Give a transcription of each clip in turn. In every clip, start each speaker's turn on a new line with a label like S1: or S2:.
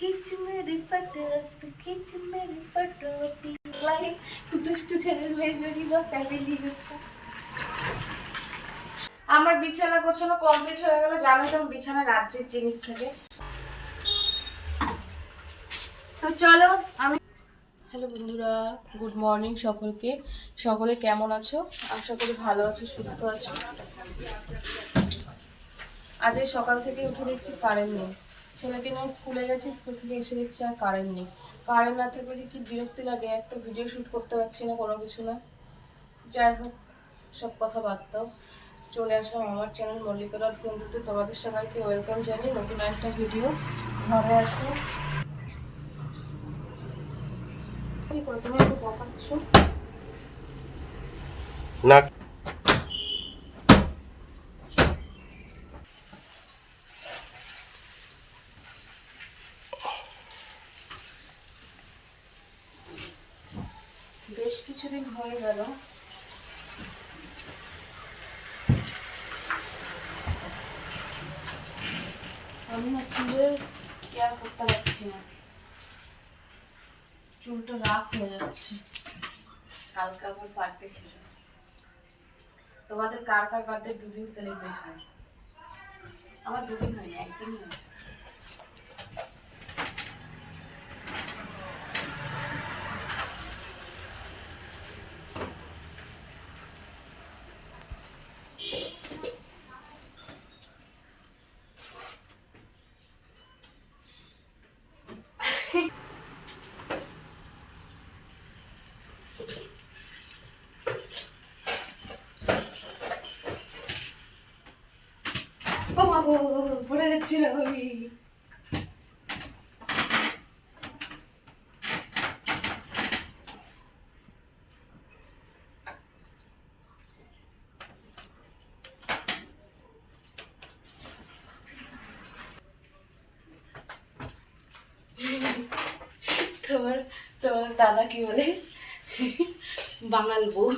S1: খিচ মেরে খিচ মেরে দুষ্টু ছেলের মেয়ে ফ্যামিলি আমার বিছানা গোছানো কমপ্লিট হয়ে গেল জানো তো বিছানা রাজ্যের জিনিস থেকে। তো চলো, আমি হ্যালো বন্ধুরা গুড মর্নিং সকলকে। সকলে কেমন আছো? আশা করি ভালো আছো, সুস্থ আছো। আজ সকাল থেকে উঠে দেখছি কারেন্ট নেই। ছেলেকে নিয়ে স্কুলে গেছি, স্কুল থেকে এসে দেখছি আর কারেন্ট নেই। কারেন্ট না থাকলে যে কি বিরক্তি লাগে, একটা ভিডিও শ্যুট করতে পারছি না কোনো কিছু না। যাই হোক, সব কথা বাদ চলে আসলাম আমার চ্যানেল মল্লিকারাত বন্ধুতে তোমাদের সবাইকে ওয়েলকাম জানাই নতুন একটা ভিডিও ঘরে কি তুমি একটু বকাচ্ছ?
S2: না
S1: বেশ কিছুদিন হয়ে গেল চুলের কেয়ার করতে পারছি না। চুলটা রাগ হয়ে যাচ্ছে। কালকে আবার বার্থডে ছিল। তোমাদের কার কার বার্থডে দুদিন সেলিব্রেট হয়? আমার দুদিন হয়নি, একদিনই হয় আমি তোমার তোমার দাদা কি বলে? বাঙাল বউ।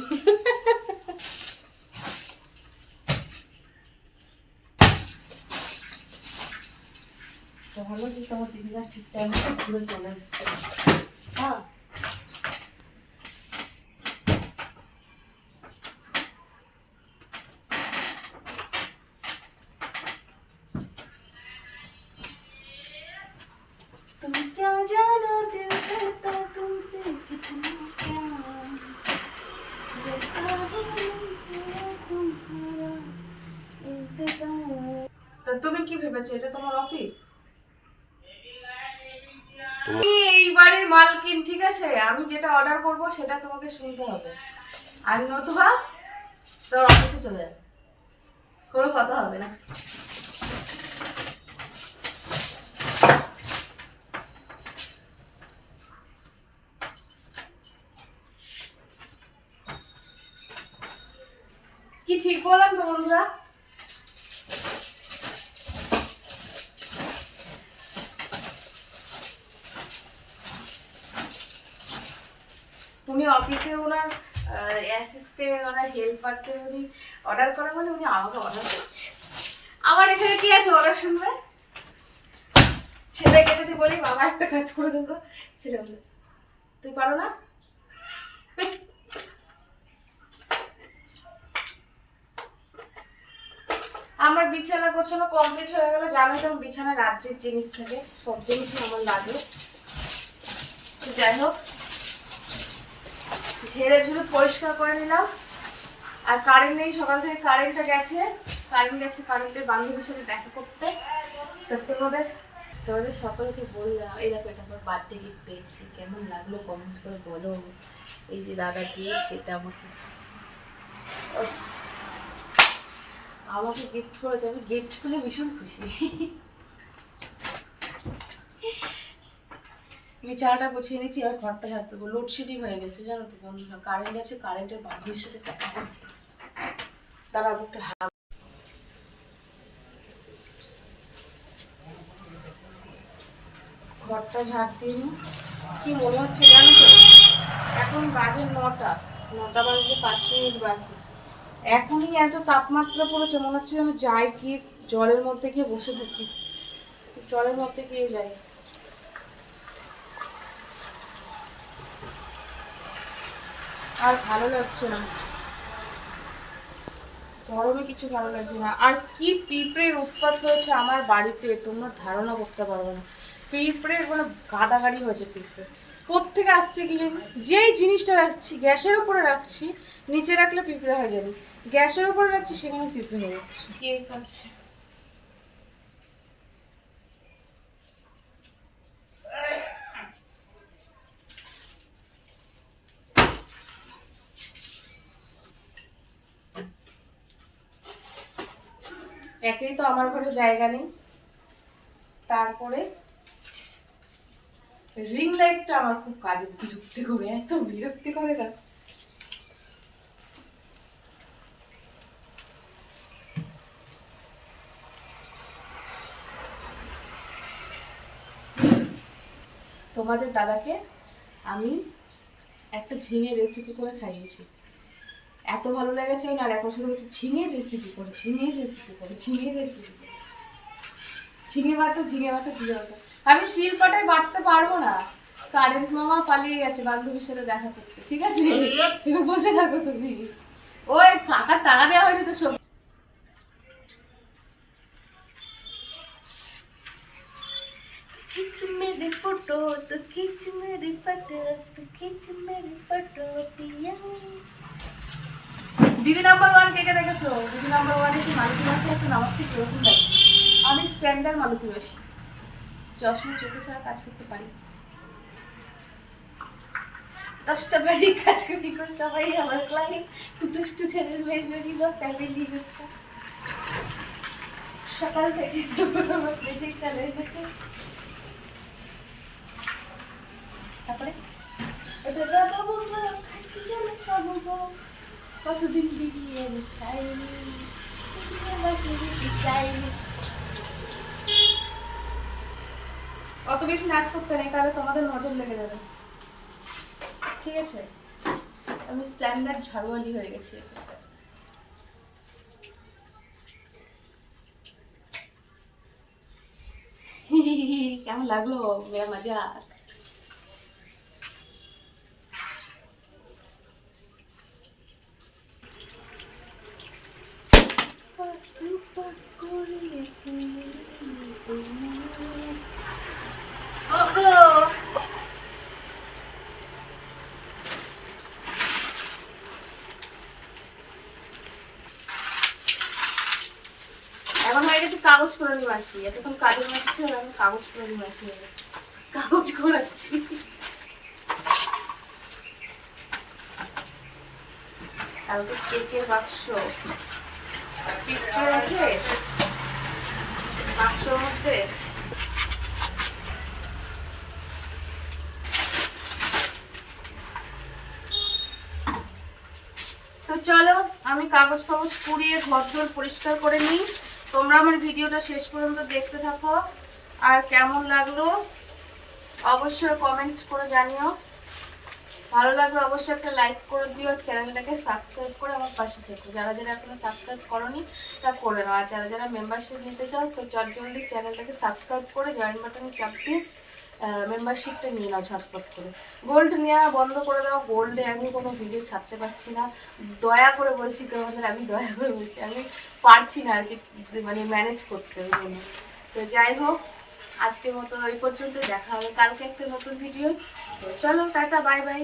S1: ভালো যে তোমার দিদিরা ঠিক টাইমে ঘুরে চলে এসছে হ্যাঁ तुम क्या जानो दिल करता तुमसे कितना प्यार करता हूँ मैं तुम्हारा इंतजार তা তুমি কি ভেবেছো এটা তোমার অফিস বাড়ির মালকিন, ঠিক আছে? আমি যেটা অর্ডার করব, সেটা তোমাকে শুনতে হবে। আর নতুবা, তো অফিসে চলে যাবে। কোনো কথা হবে না। কি ঠিক বললাম তো বন্ধুরা? উনি অফিসে ওনার অ্যাসিস্ট্যান্ট ওনার হেল্পারকে উনি অর্ডার করে মানে উনি আমাকে অর্ডার করছে। আমার এখানে কি আছে অর্ডার শুনবে? ছেলেকে যদি বলি, বাবা, একটা কাজ করে দেবো ছেলে বলবে তুই পারো না? আমার বিছানা গোছানো কমপ্লিট হয়ে গেল জানো তো বিছানা রাজ্যের জিনিস থাকে, সব জিনিসই আমার লাগে। যাই হোক ঝেড়ে ঝুড়ে পরিষ্কার করে নিলাম। আর কারেন্ট নেই, সকাল থেকে কারেন্টটা গেছে। কারেন্ট গেছে কারেন্টের বান্ধবীর সাথে দেখা করতে। তোমাদের তোমাদের সকলকে বললাম, এই দেখো, এটা আমার বার্থডে গিফট পেয়েছি। কেমন লাগল কমেন্ট করে বলো। এই যে দাদা দিয়ে সেটা আমাকে আমাকে গিফট করেছে। আমি গিফট পেলে ভীষণ খুশি। বিছানাটা গুছিয়ে নিচ্ছি আর ঘরটা ঝাড়তে দেবো লোডশেডিং হয়ে গেছে, জানো তো বন্ধুরা কারেন্ট আছে কারেন্টের বান্ধবীর সাথে দেখা করতে। তারা আমি একটু ঘরটা ঝাড়। কি মনে হচ্ছে জানো তো? এখন বাজে নটা নটা বাজতে পাঁচ মিনিট বাকি। এখনই এত তাপমাত্রা পড়েছে, মনে হচ্ছে আমি যাই কি জলের মধ্যে গিয়ে বসে থাকি। জলের মধ্যে গিয়ে যাই। আর ভালো লাগছে না। গরমে কিছু ভালো লাগছে না। আর কি পিঁপড়ের উৎপাত হয়েছে আমার বাড়িতে, তোমরা ধারণা করতে পারবে না। পিঁপড়ের মানে গাদাগাড়ি হয়েছে পিঁপড়ে কোত্থেকে আসছে কি জানি? যেই জিনিসটা রাখছি, গ্যাসের উপরে রাখছি, নিচে রাখলে পিঁপড়ে হয়ে যাবে। গ্যাসের উপরে রাখছি, সেখানে পিঁপড়ে হয়ে যাচ্ছে। কে করছে একেই তো আমার ঘরে জায়গা নেই। তারপরে রিং লাইটটা আমার খুব কাজে বিরক্তি করে, এত বিরক্তি করে না। তোমাদের দাদাকে আমি একটা ঝিঙে রেসিপি করে খাইয়েছি। এত ভালো লেগেছে না আর এখন শুধু হচ্ছে ঝিঙের রেসিপি করে ঝিঙের রেসিপি করে ঝিঙের রেসিপি করে। ঝিঙে বাটো ঝিঙে বাটো ঝিঙে বাটো। আমি শিল্পটাই বাটতে পারব না। কারেন্ট মামা পালিয়ে গেছে বান্ধবীর সাথে দেখা করতে ঠিক আছে? বসে থাকো তুমি। ওই কাকার টাকা দেওয়া হয়নি তো সব
S2: खींच मेरी फोटो तो खींच मेरी फोटो पिया
S1: দিদি নাম্বার ওয়ান কে কে দেখেছো দিদি নাম্বার ওয়ান এসে মালতী মাসি আছে না আমার ঠিক এরকম লাগছে আমি স্ট্যান্ডার্ড মালতী মাসি চশমা চোখে ছাড়া কাজ করতে পারি দশটা বাড়ি কাজ করি গো, সবাই আমার ক্লায়েন্ট দুষ্টু ছেলের মেয়ে জড়ি বা ফ্যামিলি সকাল থেকে দুপুর আমার বেজেই চলে দেখে তারপরে? কতদিন বিরিয়ানি অত বেশি নাচ করতে নেই, তাহলে তোমাদের নজর লেগে যাবে। ঠিক আছে? আমি স্ট্যান্ডার্ড ঝাড়ুয়ালি হয়ে গেছি। কেমন লাগল? মেরা মজা? এখন হয়ে গেছে কাগজ করে নি মাসি এতক্ষণ কাজের মাসি ছিল এখন কাগজ করে নি মাসি হয়ে গেছে কাগজ করাচ্ছি। কালকে কেকের বাক্স। মধ্যে তো চলো, আমি কাগজ ফাগজ পুড়িয়ে ঘর দোর পরিষ্কার করে নিই। তোমরা আমার ভিডিওটা শেষ পর্যন্ত দেখতে থাকো। আর কেমন লাগল, অবশ্যই কমেন্টস করে জানিও। ভালো লাগলে অবশ্যই একটা লাইক করে দিও, চ্যানেলটাকে সাবস্ক্রাইব করে আমার পাশে থেকো। যারা যারা এখনও সাবস্ক্রাইব করনি, তা করে নাও। আর যারা যারা মেম্বারশিপ নিতে চাও, তো চট জলদি চ্যানেলটাকে সাবস্ক্রাইব করে জয়েন বাটনে চাপ দিয়ে মেম্বারশিপটা নিয়ে নাও ঝটপট করে। গোল্ড নেওয়া বন্ধ করে দাও। গোল্ডে আমি কোনো ভিডিও ছাড়তে পারছি না। দয়া করে বলছি তোমাদের, আমি দয়া করে বলছি, আমি পারছি না আর কি মানে ম্যানেজ করতে তো যাই হোক, আজকের মতো এই পর্যন্ত দেখা হবে। কালকে একটা নতুন ভিডিও তো চলো টাটা বাই বাই